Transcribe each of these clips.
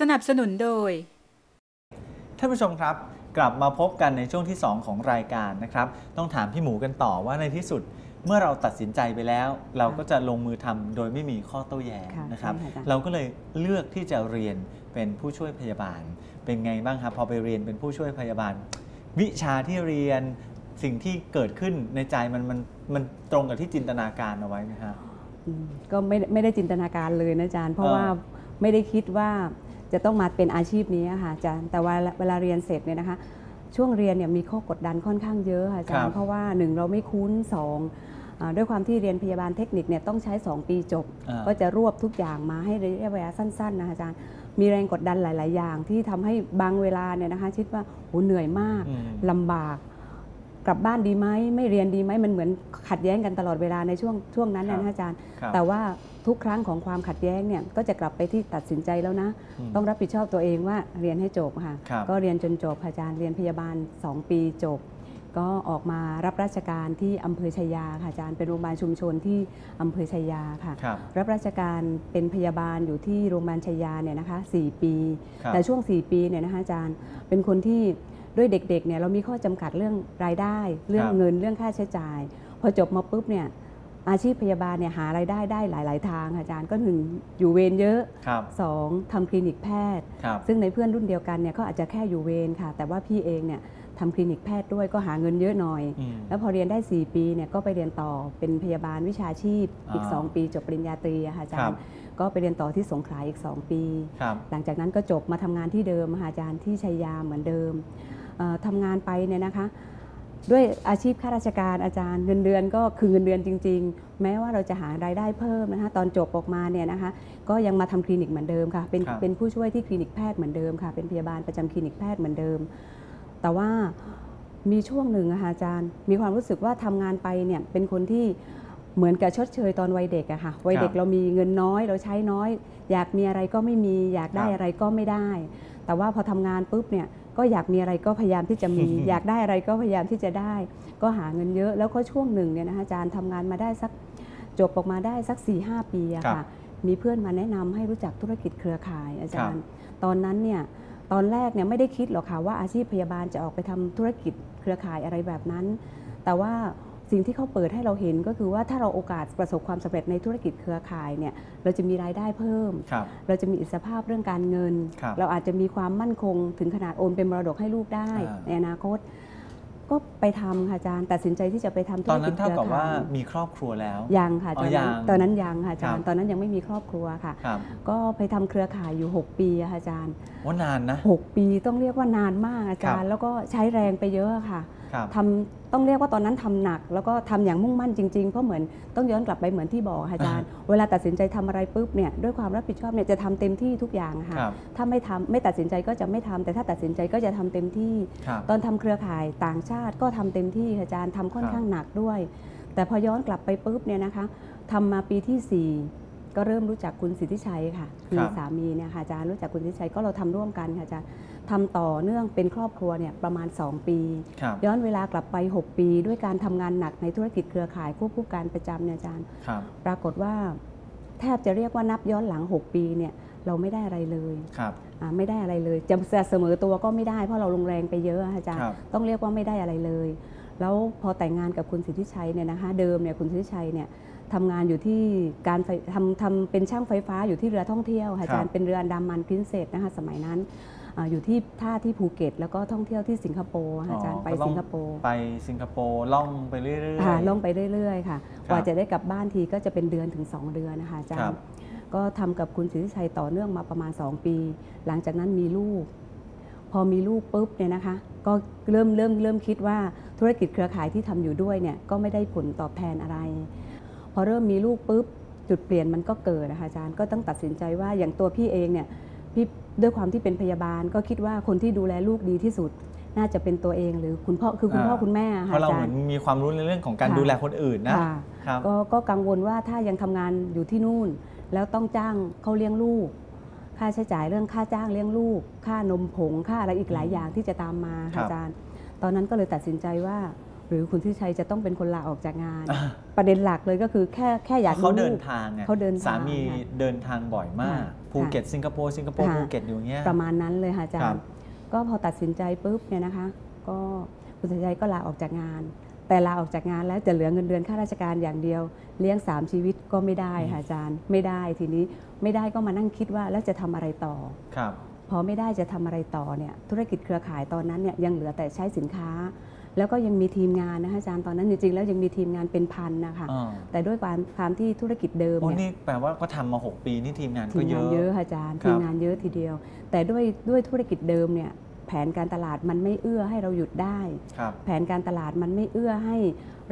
สนับสนุนโดย ท่านผู้ชมครับ กลับมาพบกันในช่วงที่ 2 ของรายการนะครับ ต้องถามพี่หมูกันต่อว่าในที่สุดเมื่อเราตัดสินใจไปแล้ว เราก็จะลงมือทำโดยไม่มีข้อโต้แย้งค่ะนะครับใช่ค่ะอาจารย์เราก็เลยเลือกที่จะเรียนเป็นผู้ช่วยพยาบาล เป็นไงบ้างครับพอไปเรียนเป็นผู้ช่วยพยาบาล วิชาที่เรียนสิ่งที่เกิดขึ้นในใจมันมันมันตรงกับที่จินตนาการเอาไว้ไหมฮะอืมก็ไม่ไม่ได้จินตนาการเลยนะอาจารย์ เพราะเออว่าไม่ได้คิดว่า จะต้องมาเป็นอาชีพนี้อะค่ะอาจารย์ แต่ว่าเวลาเรียนเสร็จเนี่ยนะคะ ช่วงเรียนเนี่ยมีข้อกดดันค่อนข้างเยอะค่ะอาจารครัย์บเพราะว่าหนึ่งเราไม่คุ้นสองอ่าด้วยความที่เรียนพยาบาลเทคนิคเนี่ยต้องใช้ 2 ปีจบอ่าก็จะรวบทุกอย่างมาให้ระยะเวลาสั้นๆนะคะอาจารย์ มีแรงกดดันหลาย ๆ อย่าง ที่ทำให้บางเวลาเนี่ยนะคะคิดว่าโหเหนื่อยมากอืมลำบาก กลับบ้านดีไหมไม่เรียนดีไหมมันเหมือนขัดแย้งกันตลอดเวลาในช่วงช่วงนั้นครับนะอาจารย์ครับแต่ว่า ทุกครั้งของความขัดแย้งเนี่ยก็จะกลับไปที่ตัดสินใจแล้วนะอืมต้องรับผิดชอบตัวเองว่าเรียนให้จบค่ะครับก็เรียนจนจบค่ะอาจารย์เรียนพยาบาล 2 ปีจบ ก็ออกมารับราชการที่อำเภอชัยยาค่ะอาจารย์เป็นโรงพยาบาลชุมชนที่อำเภอชัยยาค่ะครับรับราชการเป็นพยาบาลอยู่ที่โรงพยาบาลชัยยาเนี่ยนะคะ4ปีครับแต่ช่วง 4 ปีเนี่ยนะคะอาจารย์เป็นคนที่ด้วยเด็กๆเนี่ยเรามีข้อจำกัดเรื่องรายได้ เรื่องครับเงินเรื่องค่าใช้จ่าย พอจบมาปุ๊บเนี่ย อาชีพพยาบาลเนี่ยหารายได้ได้หลาย ๆ ทางค่ะอาจารย์ก็หนึ่งอยู่เวรเยอะครับสองทำคลินิกแพทย์ ครับซึ่งในเพื่อนรุ่นเดียวกันเนี่ยก็อาจจะแค่อยู่เวรค่ะ แต่ว่าพี่เองเนี่ยทำคลินิกแพทย์ด้วยก็หาเงินเยอะหน่อย อืม แล้วพอเรียนได้ 4 ปีเนี่ยก็ไปเรียนต่อเป็นพยาบาลวิชาชีพอีก อ่า2 ปีจบปริญญาตรีอะค่ะอาจาครัรบ ย์ก็ไปเรียนต่อที่สงขลาอีก 2 ปี ครับ หลังจากนั้นก็จบมาทำงานที่เดิมค่ะอาจารย์ที่ชัยยาเหมือนเดิมเอ่อทำงานไปเนี่ยนะคะ ด้วยอาชีพข้าราชการอาจารย์เงินเดือนก็คือเงินเดือนจริง ๆ แม้ว่าเราจะหารายได้เพิ่มนะคะตอนจบออกมาเนี่ยนะคะก็ยังมาทำคลินิกเหมือนเดิมค่ะเป็นครับเป็นผู้ช่วยที่คลินิกแพทย์เหมือนเดิมค่ะเป็นพยาบาลประจำคลินิกแพทย์เหมือนเดิม แต่ว่ามีช่วงหนึ่งอะค่ะอาจารย์ มีความรู้สึกว่าทำงานไปเนี่ยเป็นคนที่เหมือนกับชดเชยตอนวัยเด็กอะค่ะวัยเด็กเรามีเงินน้อยเราใช้น้อย อยากมีอะไรก็ไม่มี อยากได้ครับอะไรก็ไม่ได้ แต่ว่าพอทำงานปุ๊บเนี่ย ก็อยากมีอะไรก็พยายามที่จะมี อยากได้อะไรก็พยายามที่จะได้ ก็หาเงินเยอะ แล้วก็ช่วงหนึ่งเนี่ยนะคะอาจารย์ทำงานมาได้สักจบออกมาได้สัก4ีหปีอะครัค่ะบมีเพื่อนมาแนะนำให้รู้จักธุรกิจเครือข่ายอาจารย์ ตอนนั้นเนี่ยตอนแรกเนี่ยไม่ได้คิดหรอกค่ะว่าอาชีพพยาบาลจะออกไปทำธุรกิจเครือข่ายอะไรแบบนั้น แต่ว่า สิ่งที่เขาเปิดให้เราเห็นก็คือว่าถ้าเราโอกาสประสบความสำเร็จในธุรกิจเครือข่ายเนี่ยเราจะมีรายได้เพิ่มครับเราจะมีอิสรภาพเรื่องการเงินครับเราอาจจะมีความมั่นคงถึงขนาดโอนเป็นมรดกให้ลูกได้อ่าในอนาคต ก็ไปทำค่ะอาจารย์ตัดสินใจที่จะไปทำธุตรอนกินั้จนเคเท่ารือกับว่าข่ายมีครอบครัวแล้วยังค่ะอ๋ตออนนั้นยังตอนนั้นยังค่ะอาจารครัย์บตอนนั้นยังไม่มีครอบครัวค่ะครับก็ไปทำเครือข่ายอยู่ 6 ปีอะค่ะอาจารย์ว่านานนะ6ปีต้องเรียกว่านานมากอาจารย์ แล้วก็ใช้แรงไปเยอะค่ะครับ ทำต้องเรียกว่าตอนนั้นทำหนัก แล้วก็ทำอย่างมุ่งมั่นจริงๆเพราะเหมือนต้องย้อนกลับไปเหมือนที่บอกค่ะอาจารย์ เวลาตัดสินใจทำอะไรปุ๊บเนี่ยด้วยความรับผิดชอบเนี่ยจะทำเต็มที่ทุกอย่างค่ะครับถ้าไม่ทำไม่ตัดสินใจก็จะไม่ทำแต่ถ้าตัดสินใจก็จะทำเต็มที่ครับตอนทำเครือข่ายต่างชาติก็ทำเต็มที่ค่ะอาจารย์ทำค่อนข้างหนักด้วย แต่พอย้อนกลับไปปุ๊บเนี่ยนะคะทำมาปีที่4 ก็เริ่มรู้จักคุณสิทธิชัยค่ะคืคอรับสามีเนี่ยค่ะอาจารย์รู้จักคุณสิทธิชัยก็เราทำร่วมกันค่ะอาจารย์ทำต่อเนื่องเป็นครอบครัวเนี่ยประมาณ 2 ปีครับย้อนเวลากลับไป 6 ปี ด้วยการทำงานหนักในธุรกิจเครือข่ายควบคู่การประจำเนี่ยอาจารย์ครับปรากฏว่า แทบจะเรียกว่านับย้อนหลัง 6 ปีเนี่ยเราไม่ได้อะไรเลยครับอ่าไม่ได้อะไรเลยจะจะเสมอตัวก็ไม่ได้เพราะเราลงแรงไปเยอะอะอาจารย์ครับต้องเรียกว่าไม่ได้อะไรเลย แล้วพอแต่งงานกับคุณสิทธิชัยเนี่ยนะคะเดิมเนี่ยคุณสิทธิชัยเนี่ย ทำงานอยู่ที่การไฟทำทำเป็นช่างไฟฟ้าอยู่ที่เรือท่องเที่ยวค่ะอาจารย์เป็นเรืออันดามันพินเศษนะคะสมัยนั้นอาอยู่ที่ท่าที่ภูเก็ต แล้วก็ท่องเที่ยวที่สิงคโปร์ค่ะอาจารย์ไปก็ต้สิงคโปร์ไปสิงคโปร์ล่องไปเรื่อยๆค่ะล่องไปเรื่อยๆค่ะครับกว่าจะได้กลับบ้านทีก็จะเป็นเดือนถึง 2 เดือนนะคะอาจารครัย์บก็ทำกับคุณสิทธิชัยต่อเนื่องมาประมาณ 2 ปี หลังจากนั้นมีลูก พอมีลูกปุ๊บเนี่ยนะคะ ก็เริ่มเริ่มเริ่มคิดว่าธุรกิจเครือข่ายที่ทำอยู่ด้วยเนี่ยก็ไม่ได้ผลตอบแทนอะไรพ อเริ่มมีลูกปุ๊บจุดเปลี่ยนมันก็เกิดนะคะอาจารย์ก็ต้องตัดสินใจว่าอย่างตัวพี่เองเนี่ยพี่ด้วยความที่เป็นพยาบาล ก็คิดว่าคนที่ดูแลลูกดีที่สุด น่าจะเป็นตัวเอง หรือคุณพ่อคือคุณพ่ออ่าคุณแม่เพค่ะราะเราอาจาเหมืรอนย์ มีความรู้ในเรื่องของการค่ะ ดูแลคนอื่นนะค่ะครับ ก็ก็กังวลว่าถ้ายังทำงานอยู่ที่นู่น แล้วต้องจ้างเขาเลี้ยงลูก ค่าใช้จ่ายเรื่องค่าจ้างเลี้ยงลูก ค่านมผงค่าอะไรอีกหลายอย่างที่จะตามมาครัค่ะบ อาจารย์ ตอนนั้นก็เลยตัดสินใจว่า หรือคุณทิชัยจะต้องเป็นคนลาออกจากงานอ่าประเด็นหลักเลยก็คือแค่แค่อยากเขามีเดิลูนกทางไงเขาเดินทางสามีค่ะเดินทางบ่อยมากค่ะภูเก็ตสิงคโปร์สิงคโปร์ค่ะภูเก็ตอยู่อย่างเงี้ยประมาณนั้นเลยค่ะอาจาครัรบย์ก็พอตัดสินใจปุ๊บเนี่ยนะคะ ก็คุณสัญชัยก็ลาออกจากงาน แต่ลาออกจากงานแล้วจะเหลือเงินเดือนข้าราชการอย่างเดียว เลี้ยงสามชีวิตก็ไม่ได้ค่ะอาจารย์ไม่ได้ทีนี้ไม่ได้ก็มานั่งคิดว่าแล้วจะทำอะไรต่อครับพอไม่ได้จะทำอะไรต่อเนี่ยธุรกิจเครือข่ายตอนนั้นเนี่ยยังเหลือแต่ใช้สินค้า แล้วก็ยังมีทีมงานนะคะอาจารย์ตอนนั้นจริงๆแล้วยังมีทีมงานเป็นพันนะคะอ่าแต่ด้วยความความที่ธุรกิจเดิมโอ้เนี่ยนี่แปลว่าก็ทำมา 6 ปีนี่ทีมงานทีก็มเยงานอะ เยอะค่ะอาจารย์ครับ ทีมงานเยอะทีเดียว แต่ด้วยด้วยธุรกิจเดิมเนี่ยแผนการตลาดมันไม่เอื้อให้เราหยุดได้ ครับ แผนการตลาดมันไม่เอื้อให้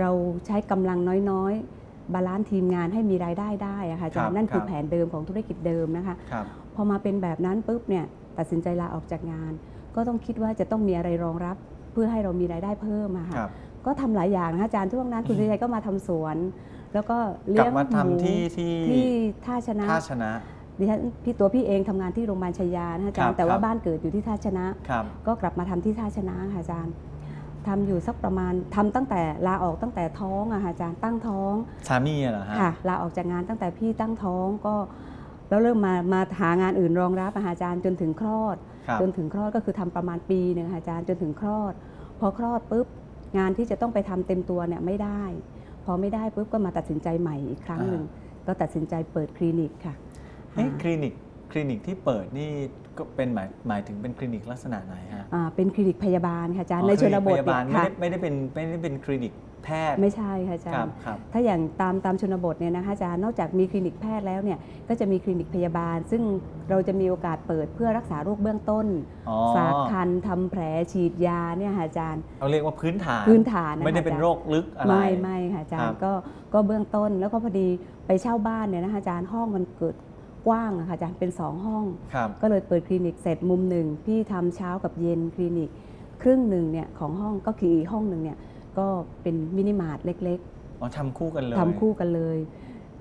เราใช้กำลังน้อยๆ บาลานซ์ทีมงานให้มีรายได้ได้อะค่ะอาจารย์นั่นคือแผนเดิมของธุรกิจเดิมนะคะ ครับ พอมาเป็นแบบนั้นปุ๊บเนี่ยตัดสินใจลาออกจากงาน ก็ต้องคิดว่าจะต้องมีอะไรรองรับเพื่อให้เรามีรายได้เพิ่มอะคค่ะรับก็ทำหลายอย่างนะคะอาจารย์ช่วงนั้นคุณสุชัยก็มาทำสวน แล้วก็กเลี้ลัยบงมาหทำมูที่ที่ที่ท่าชนะท่าชนะ ดิฉันพี่ตัวพี่เองทำงานที่โรงพยาบาลชยานะคะอาจารครัย์บแต่คว่ารับ บ้านเกิดอยู่ที่ท่าชนะ ครับ ก็กลับมาทำที่ท่าชนะค่ะอาจารย์ทำอยู่สักประมาณทำตั้งแต่ลาออกตั้งแต่ท้องอะค่ะอาจารย์ตั้งท้องสามีอะเหรอฮะ ค่ะลาออกจากงานตั้งแต่พี่ตั้งท้องก็แล้วเริ่มมามาหางานอื่นรองรับอะค่ะอาจารย์จนถึงคลอดครับ จนถึงคลอดก็คือทำประมาณปีหนึ่งค่ะอาจารย์จนถึงคลอด พอคลอดปุ๊บงานที่จะต้องไปทำเต็มตัวเนี่ยไม่ได้ พอไม่ได้ปุ๊บก็มาตัดสินใจใหม่อีกครั้งหนึ่งก็ตัดสินใจเปิดคลินิกค่ะเอ๊ะอ่าคลินิกคลินิกที่เปิดนี่ก็เป็นหมายหมายถึงเป็นคลินิกลักษณะไหนฮะอ่าเป็นคลินิกพยาบาลค่ะอาจารย์อ๋อในชนบทคลิกพยาบาลเนี่ยไม่ค่ะได้ไม่ได้เป็นไม่ได้เป็นคลินิก แพทย์ ไม่ใช่ค่ะอาจาครัรบย์ ครับ ถ้าอย่างตามตามชนบทเนี่ยนะคะอาจารย์นอกจากมีคลินิกแพทย์แล้วเนี่ยก็จะมีคลินิกพยาบาล ซึ่งเราจะมีโอกาสเปิดเพื่อรักษาโรคเบื้องต้น อ๋อฝากคันทำแผลฉีดยาเนี่ยค่ะอาจารย์ เราเรียกว่าพื้นฐาน พื้นฐานนะคะไม่ได้เป็นอาจารย์ โรคลึกอะไร ไม่ไม่ค่ะอาจารครัย์บ ก็ก็เบื้องต้นแล้วก็พอดีไปเช่าบ้านเนี่ยนะคะอาจารย์ห้องมันเกิดกว้างอะค่ะอาจารย์เป็นสองห้อง ครับก็เลยเปิดคลินิกเสร็จมุมหนึ่งพี่ทำเช้ากับเย็นคลินิก ครึ่งหนึ่งเนี่ยของห้องก็คืออีกห้องหนึ่งเนี่ย ก็เป็นมินิมาร์ทเล็กๆอ๋อทำคู่กันเลยทำคู่กันเลย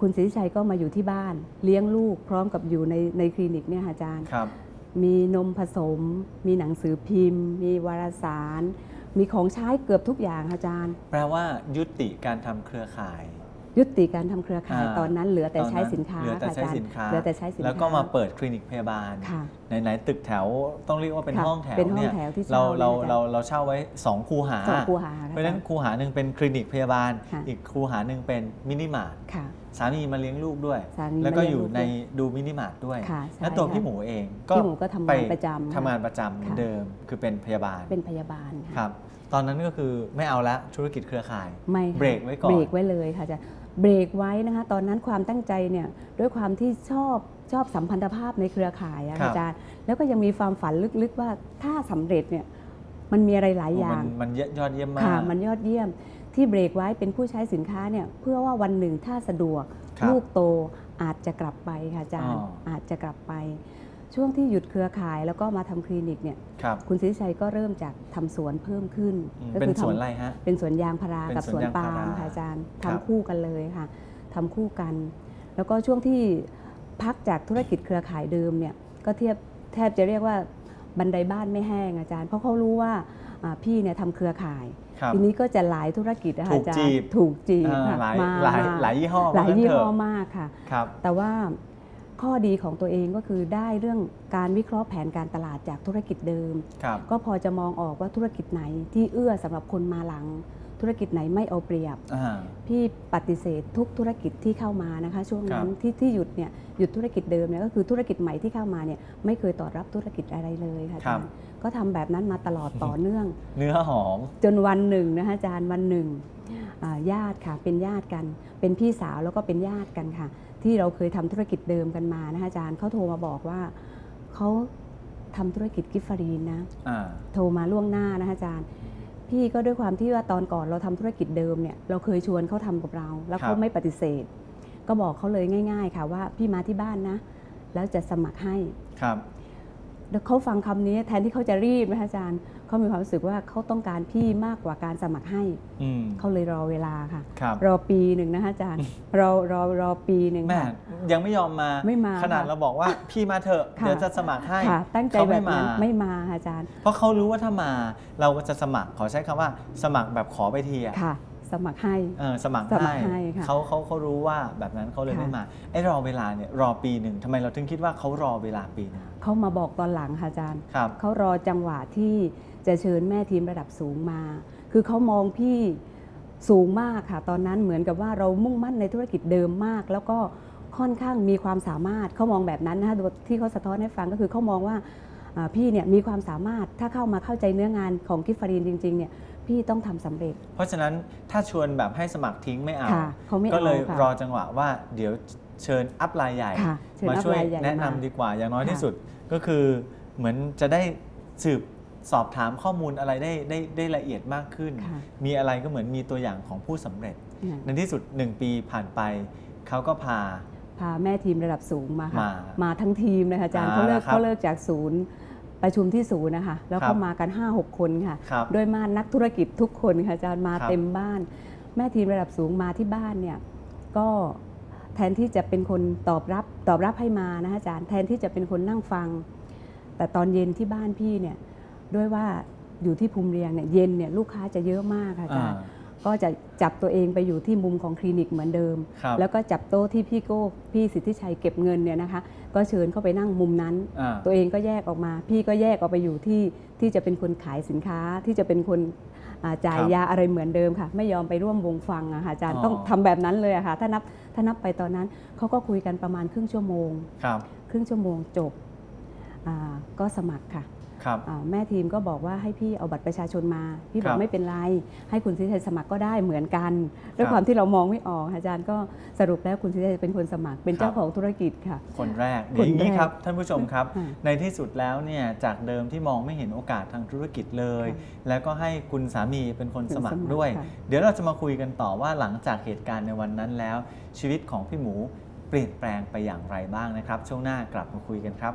คุณศรีชัยก็มาอยู่ที่บ้าน เลี้ยงลูกพร้อมกับอยู่ในในคลินิกเนี่ยค่ะอาจารย์ ครับ มีนมผสม มีหนังสือพิมพ์ มีวารสาร มีของใช้เกือบทุกอย่างค่ะอาจารย์ แปลว่ายุติการทำเครือข่าย ยุติการทำเครือข่ายอ่าตอนนั้นเหลือแต่ตอนนั้นใช้สินค้าเหลือแต่ค่ะใช้อาจารย์สินค้าเหลือแต่ใช้สินค้าแล้วก็มาเปิดคลินิกพยาบาลค่ะไหนๆตึกแถวต้องเรียกว่าเป็นค่ะห้องแถวเป็นห้องเนี่ยแถวที่เราเช่าเราเนี่ยเราเราเช่าไว้สองคูหาสองคูหา เพราะฉะนั้นคูหาหนึ่งเป็นคลินิกพยาบาลค่ะอีกคูหาหนึ่งเป็นมินิมาร์ทค่ะสามีมาเลี้ยงลูกด้วยสามีแล้วก็มาเลี้อยงยู่ลูกในด้วยดูมินิมาร์ทด้วยค่ะใช่แล้วตัวค่ะพี่หมูเองพี่หมูก็ทำงานประจำทำงานประจำเหมือนค่ะเดิมคือเป็นพยาบาลเป็นพยาบาลค่ะครับตอนนั้นก็คือไม่เอาละธุรกิจเครือข่ายไม่ค่ะเบรกไว้ก่อนเบรกไว้เลยค่ะจะ เบรกไว้นะคะ ตอนนั้นความตั้งใจเนี่ยด้วยความที่ชอบชอบสัมพันธภาพในเครือข่ายอะครับอาจารย์ แล้วก็ยังมีความฝันลึกๆว่าถ้าสำเร็จเนี่ยมันมีอะไรหลายอย่ามังนมันยอดเยี่ยมมากค่ะมันยอดเยี่ยมที่เบรกไว้เป็นผู้ใช้สินค้าเนี่ยเพื่อว่าวันหนึ่งถ้าสะดวกครับลูกโตอาจจะกลับไปค่ะอาจารย์อ๋ออาจจะกลับไป ช่วงที่หยุดเครือข่ายแล้วก็มาทำคลินิกเนี่ยครับคุณศรีชัยก็เริ่มจากทำสวนเพิ่มขึ้นอืมก็เป็นคือสวนทำอะไรฮะเป็นสวนยางพาราเป็นกับสสววนนยางปาพาล์มราค่ะอาจารย์ครัทำบคู่กันเลยค่ะทำคู่กัน แล้วก็ช่วงที่พักจากธุรกิจเครือข่ายเดิมเนี่ยก็เทียบแทบจะเรียกว่าบันไดบ้านไม่แห้งอาจารย์ เพราะเขารู้ว่าอ่าพี่เนี่ยทำเครือข่ายครับทีนี้ก็จะหลายธุรกิจนะคะถูกอาจารจีย์บถูกจีบอ่าค่ะหลายมาหลายหลายยี่ห้อหลายว่งั้นยี่เถห้ออะมากค่ะครับแต่ว่า ข้อดีของตัวเองก็คือได้เรื่องการวิเคราะห์แผนการตลาดจากธุรกิจเดิมครับก็พอจะมองออกว่าธุรกิจไหนที่เอื้อสำหรับคนมาหลัง ธุรกิจไหนไม่เอาเปรียบอ่าพี่ปฏิเสธทุกธุรกิจที่เข้ามานะคะ ช่วงนั้นครับที่ที่หยุดเนี่ยหยุดธุรกิจเดิมเนี่ยก็คือธุรกิจใหม่ที่เข้ามาเนี่ยไม่เคยตอบรับธุรกิจอะไรเลยค่ะอาจารย์ ก็ทำแบบนั้นมาตลอดต่อเนื่อง เนื้อหอม จนวันหนึ่งนะคะอาจารย์วันหนึ่งอ่าญาติค่ะเป็นญาติกัน เป็นพี่สาวแล้วก็เป็นญาติกันค่ะ ที่เราเคยทำธุรกิจเดิมกันมานะคะอาจารย์เขาโทรมาบอกว่าเขาทำธุรกิจกิฟฟารีนนะอ่าโทรมาล่วงหน้านะคะอาจารย์ พี่ก็ด้วยความที่ว่าตอนก่อนเราทำธุรกิจเดิมเนี่ยเราเคยชวนเขาทำกับเรา แล้วครัเขาบไม่ปฏิเสธ ก็บอกเขาเลยง่าย ๆ ค่ะว่าพี่มาที่บ้านนะ แล้วจะสมัครให้ครับแล้ว เขาฟังคำนี้แทนที่เขาจะรีบนะคะอาจารย์เขามีความรู้สึกว่าเขาต้องการพี่มากกว่าการสมัครให้อืมเขาเลยรอเวลาค่ะครับรอปีหนึ่งนะคะอาจารย์รอรอรอปีหนึ่งแม่ค่ะยังไม่ยอมมาไม่มาขนาดค่ะเราบอกว่าพี่มาเถอะค่ะเดี๋ยวจะสมัครให้ค่ะตั้งใจเขาแบไม่บมานั้นไม่มาค่ะอาจารย์ เพราะเขารู้ว่าถ้ามาเราก็จะสมัครขอใช้คำว่าสมัครแบบขอไปทีอะค่ะ สสมัครให้เออสมัครสมัครให้ค่ะเขาเขาเขารู้ว่าแบบนั้นเขาเลยค่ะไม่มาไอ้รอเวลาเนี่ยรอปีหนึ่งทำไมเราถึงคิดว่าเขารอเวลาปีหนึ่งเขามาบอกตอนหลังค่ะอาจารย์ครับเขารอจังหวะที่จะเชิญแม่ทีมระดับสูงมา คือเขามองพี่สูงมากค่ะ ตอนนั้นเหมือนกับว่าเรามุ่งมั่นในธุรกิจเดิมมาก แล้วก็ค่อนข้างมีความสามารถเขามองแบบนั้นนะคะโดยที่เขาสะท้อนให้ฟังก็คือเขามองว่าอ่า พี่เนี่ยมีความสามารถถ้าเข้ามาเข้าใจเนื้องานของกิฟฟารีนจริงๆเนี่ยพี่ต้องทำสำเร็จ เพราะฉะนั้นถ้าชวนแบบให้สมัครทิ้งไม่เอาค่ะเขาไม่ก็เลยเอาค่ะรอจังหวะว่าเดี๋ยวเชิญอัพไลน์ใหญ่ค่ะเชิญมาอัพช่วยไลน์ใหญ่แนะนำมาดีกว่าอย่างน้อยค่ะที่สุดก็คือเหมือนจะได้สืบสอบถามข้อมูลอะไรได้ได้ได้ละเอียดมากขึ้นค่ะมีอะไรก็เหมือนมีตัวอย่างของผู้สำเร็จเนี่ยในที่สุด 1 ปีผ่านไปเขาก็พา พาแม่ทีมระดับสูงมาค่ะ มามาทั้งทีมเลยค่ะอาจารย์อ่าเขาเลิกครับเขาเลิกจากศูนย์ประชุมที่ศูนย์นะคะ แล้วครัเขาบมากัน 5-6 คนค่ะครับด้วยมานักธุรกิจทุกคนค่ะอาจารย์มาครับเต็มบ้าน แม่ทีมระดับสูงมาที่บ้านเนี่ยก็แทนที่จะเป็นคนตอบรับตอบรับให้มานะคะอาจารย์แทนที่จะเป็นคนนั่งฟัง แต่ตอนเย็นที่บ้านพี่เนี่ยด้วยว่าอยู่ที่ภูมิเรียงเนี่ยเย็นเนี่ยลูกค้าจะเยอะมากค่ะอาจารย์ ก็จะจับตัวเองไปอยู่ที่มุมของคลินิกเหมือนเดิม ครับแล้วก็จับโต๊ะที่พี่โก้พี่สิทธิชัยเก็บเงินเนี่ยนะคะ ก็เชิญเข้าไปนั่งมุมนั้น อ่า ตัวเองก็แยกออกมา พี่ก็แยกออกไปอยู่ที่ที่จะเป็นคนขายสินค้าที่จะเป็นคนอ่าจ่ายครับยาอะไรเหมือนเดิมค่ะ ไม่ยอมไปร่วมวงฟังอะค่ะอาจารย์อ๋อ ต้องทำแบบนั้นเลยอะค่ะถ้านับถ้านับไปตอนนั้นเขาก็คุยกันประมาณครึ่งชั่วโมง ครับ ครึ่งชั่วโมงจบอ่าก็สมัครค่ะ ครับอ่าแม่ทีมก็บอกว่าให้พี่เอาบัตรประชาชนมา พี่บอครักบไม่เป็นไร ให้คุณสิทธิชัยสมัครก็ได้เหมือนกัน ด้วยครับความที่เรามองไม่ออกอาจารย์ก็สรุปแล้วคุณสิทธิชัยเป็นคนสมัครเป็นครับเจ้าของธุรกิจค่ะ คนแรกคนเดี๋ยวอย่างนี้แรกครับ ท่านผู้ชมครับ ค่ะในที่สุดแล้วเนี่ยจากเดิมที่มองไม่เห็นโอกาสทางธุรกิจเลยค่ะแล้วก็ให้คุณสามีเป็นคนเป็นสมัคสรมัครด้วย ค่ะ เดี๋ยวเราจะมาคุยกันต่อว่าหลังจากเหตุการณ์ในวันนั้นแล้ว ชีวิตของพี่หมูเปลี่ยนแปลงไปอย่างไรบ้างนะครับ ช่วงหน้ากลับมาคุยกันครับ